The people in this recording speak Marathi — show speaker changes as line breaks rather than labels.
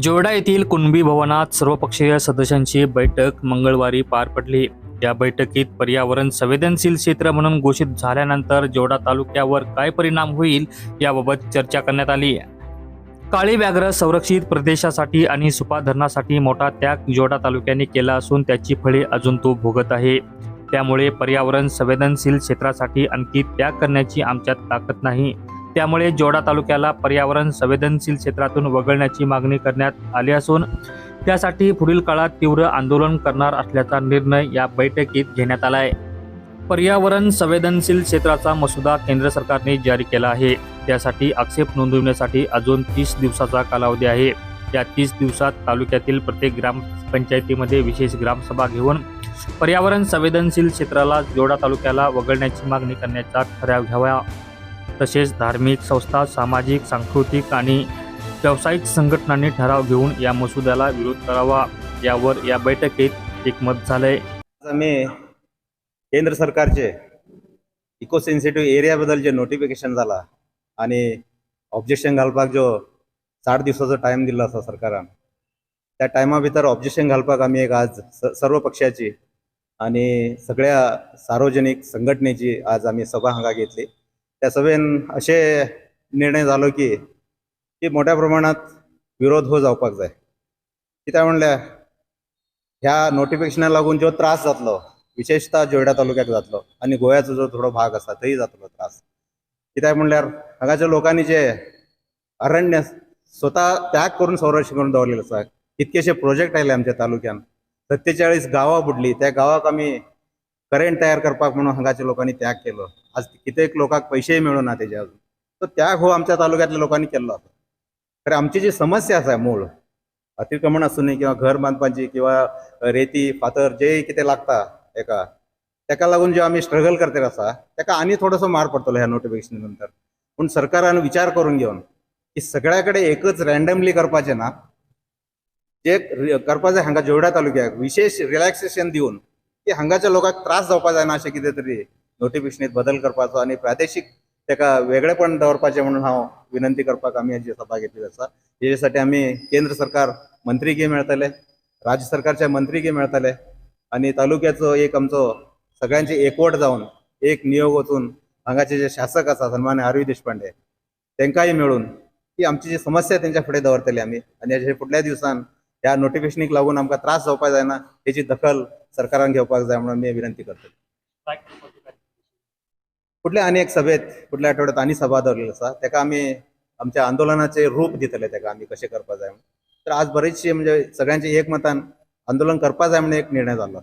जोरडा येथील कुणबी भवनात सर्वपक्षीय सदस्यांची बैठक मंगळवारी पार पडली. या बैठकीत पर्यावरण संवेदनशील क्षेत्र म्हणून घोषित झाल्यानंतर जोडा तालुक्यावर काय परिणाम होईल याबाबत चर्चा करण्यात आली. काळी व्याघ्र संरक्षित प्रदेशासाठी आणि सुपा धरणासाठी मोठा त्याग जोडा तालुक्याने केला असून त्याची फळे अजून तो भोगत आहे. त्यामुळे पर्यावरण संवेदनशील क्षेत्रासाठी आणखी त्याग करण्याची आमच्यात ताकद नाही. त्यामुळे जोडा तालुक्याला पर्यावरण संवेदनशील क्षेत्रातून वगळण्याची मागणी करण्यात आली असून त्यासाठी पुढील काळात तीव्र आंदोलन करणार असल्याचा निर्णय या बैठकीत घेण्यात आला आहे पर्यावरण संवेदनशील क्षेत्राचा मसुदा केंद्र सरकारने जारी केला आहे. त्यासाठी आक्षेप नोंदवण्यासाठी अजून तीस दिवसाचा कालावधी आहे. या तीस दिवसात तालुक्यातील प्रत्येक ग्रामपंचायतीमध्ये विशेष ग्रामसभा घेऊन पर्यावरण संवेदनशील क्षेत्राला जोडा तालुक्याला वगळण्याची मागणी करण्याचा ठराव घ्यावा तसेच धार्मिक संस्था सामाजिक सांस्कृतिक आणि व्यावसायिक संघटनांनी ठराव घेऊन या मसुद्याला विरोध करावा यावर या बैठकीत एकमत झालंय.
आम्ही केंद्र सरकारचे इको सेन्सिटिव्ह एरियाबद्दल जे नोटिफिकेशन झाला आणि ऑब्जेक्शन घालपाक जो साठ दिवसाचो टायम दिला असा सरकारान त्या टायमा भितर ऑब्जेक्शन घालपाक आमी एक आज स- सर्व पक्षाची आणि सगळ्या सार्वजनिक संघटनेची आज आम्ही सभा हांगा घेतली. त्या सभेन अशे निर्णय जालो की की मोठ्या प्रमाणात विरोध हो जावपाक जाय. कित्याक म्हणल्यार ह्या नोटिफिकेशनाक लागून जो त्रास जातलो विशेषतः जोयडा तालुक्याक जातलो आणि गोंयाचो जो थोडो भाग आसा थंय जातलो त्रास. कित्याक म्हणल्यार हांगाच्या लोकांनी जे अरण्य स्वता त्याग करून संरक्षण करून दवरलेले आसा कितकेशे प्रोजेक्ट आयले आमच्या तालुक्यान सत्तेचाळीस गांवां बुडली त्या गांवाक आमी करेंट तयार करपाक म्हणून हांगाच्या लोकांनी त्याग केलो. आज कित्येक लोकांक पैसेही मेळूना तेजे अजून तो त्या हो आमच्या तालुक्यातल्या लोकांनी केल्लो आसा खरें आमची जी समस्या आसा मूळ अतिक्रमण आसूनी न्ही किंवा घर बांदपाची किंवा रेती फातर जे कितें लागता एका तेका लागून जे आमी स्ट्रगल करते आसा तेका आनी थोडोसो मार पडटलो ह्या नोटिफिकेशन नंतर. पूण सरकारान विचार करून घेवन की सगळ्या कडेन एकच रॅन्डमली करपाचें ना जे करपाचे हांगा जोडा तालुक्याक विशेष रिलॅक्सेशन दिवन की हांगाच्या लोकांक त्रास जावपा जायना अशें कितें तरी. नोटिफिकेशनीत बदल करपाचो आनी प्रादेशीक तेका वेगळेपण दवरपाचें म्हणून हांव विनंती करपाक आमी हाजी सभा घेतली आसा. हेजेसाठी आमी केंद्र सरकार मंत्रीगे मेळटले राज्य सरकारचे मंत्रीगे मेळटले आनी तालुक्याचो एक आमचो सगळ्यांची एकवट जावन एक नियोग वचून हांगाचे जे शासक आसा सन्मान्य आरवी देशपांडे तेंकाय मेळून की आमची जी समस्या तेंच्या फुडें दवरतली आमी आनी हेचे फुडल्या दिवसान ह्या नोटिफिकेशनीक लागून आमकां त्रास जावपाक जायना हेची दखल सरकारान घेवपाक जाय म्हणून मी विनंती करतलो फुडल्या आनी एक सभेत फुडल्या आठवड्यात आनी सभा दवरलेली आसा तेका आमी आमच्या आंदोलनाचे रूप दितले तेका आमी कशें करपा जाय तर आज बरेचशी म्हणजे सगळ्यांचे एकमतान आंदोलन करपा जाय म्हणून एक निर्णय जाल्लो